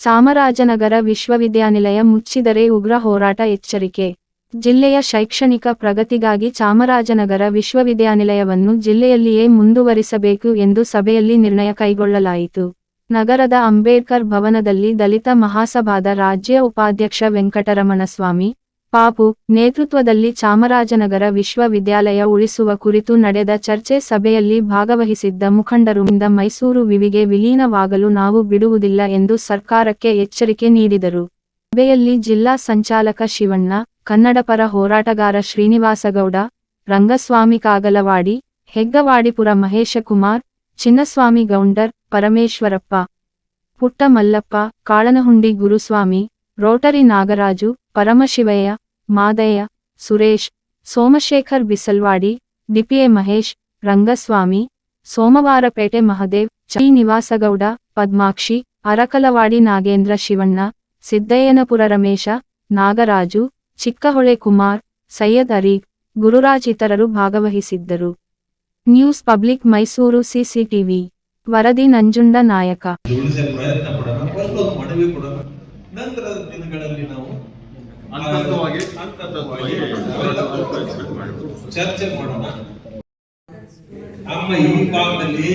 ಚಾಮರಾಜನಗರ ವಿಶ್ವವಿದ್ಯಾನಿಲಯ ಮುಚ್ಚಿದರೆ ಉಗ್ರ ಹೋರಾಟ ಎಚ್ಚರಿಕೆ. ಜಿಲ್ಲೆಯ ಶೈಕ್ಷಣಿಕ ಪ್ರಗತಿಗಾಗಿ ಚಾಮರಾಜನಗರ ವಿಶ್ವವಿದ್ಯಾನಿಲಯವನ್ನು ಜಿಲ್ಲೆಯಲ್ಲಿಯೇ ಮುಂದುವರಿಸಬೇಕು ಎಂದು ಸಭೆಯಲ್ಲಿ ನಿರ್ಣಯ ಕೈಗೊಳ್ಳಲಾಯಿತು. ನಗರದ ಅಂಬೇಡ್ಕರ್ ಭವನದಲ್ಲಿ ದಲಿತ ಮಹಾಸಭಾದ ರಾಜ್ಯ ಉಪಾಧ್ಯಕ್ಷ ವೆಂಕಟರಮಣಸ್ವಾಮಿ ಪಾಪು, ನೇತೃತ್ವದಲ್ಲಿ ಚಾಮರಾಜನಗರ ವಿಶ್ವವಿದ್ಯಾಲಯ ಉಳಿಸುವ ಕುರಿತು ನಡೆದ ಚರ್ಚೆ ಸಭೆಯಲ್ಲಿ ಭಾಗವಹಿಸಿದ್ದ ಮುಖಂಡರುಂದ ಮೈಸೂರು ವಿವಿಗೆ ವಿಲೀನವಾಗಲು ನಾವು ಬಿಡುವುದಿಲ್ಲ ಎಂದು ಸರ್ಕಾರಕ್ಕೆ ಎಚ್ಚರಿಕೆ ನೀಡಿದರು. ಸಭೆಯಲ್ಲಿ ಜಿಲ್ಲಾ ಸಂಚಾಲಕ ಶಿವಣ್ಣ, ಕನ್ನಡಪರ ಹೋರಾಟಗಾರ ಶ್ರೀನಿವಾಸಗೌಡ, ರಂಗಸ್ವಾಮಿ ಕಾಗಲವಾಡಿ, ಹೆಗ್ಗವಾಡಿಪುರ ಮಹೇಶಕುಮಾರ್, ಚಿನ್ನಸ್ವಾಮಿ ಗೌಂಡರ್, ಪರಮೇಶ್ವರಪ್ಪ ಪುಟ್ಟ ಮಲ್ಲಪ್ಪ ಕಾಳನಹುಂಡಿ ಗುರುಸ್ವಾಮಿ, ರೋಟರಿ ನಾಗರಾಜು, ಪರಮಶಿವಯ್ಯ ಮಾದಯ್ಯ, ಸುರೇಶ್, ಸೋಮಶೇಖರ್ ಬಿಸಲ್ವಾಡಿ, ಡಿಪಿಎ ಮಹೇಶ್, ರಂಗಸ್ವಾಮಿ, ಸೋಮವಾರಪೇಟೆ ಮಹದೇವ್ ಚಿ ನಿವಾಸಗೌಡ, ಪದ್ಮಾಕ್ಷಿ, ಅರಕಲವಾಡಿ ನಾಗೇಂದ್ರ ಶಿವಣ್ಣ, ಸಿದ್ದಯ್ಯನಪುರ ರಮೇಶ, ನಾಗರಾಜು, ಚಿಕ್ಕಹೊಳೆ ಕುಮಾರ್, ಸೈಯದ್ ಅರೀಫ್, ಗುರುರಾಜ್ ಇತರರು ಭಾಗವಹಿಸಿದ್ದರು. News public Mysuru CCTV. ವರದಿ ನಂಜುಂಡ ನಾಯಕ. ಚರ್ಚೆ ಮಾಡೋಣ. ನಮ್ಮ ಈ ಭಾಗದಲ್ಲಿ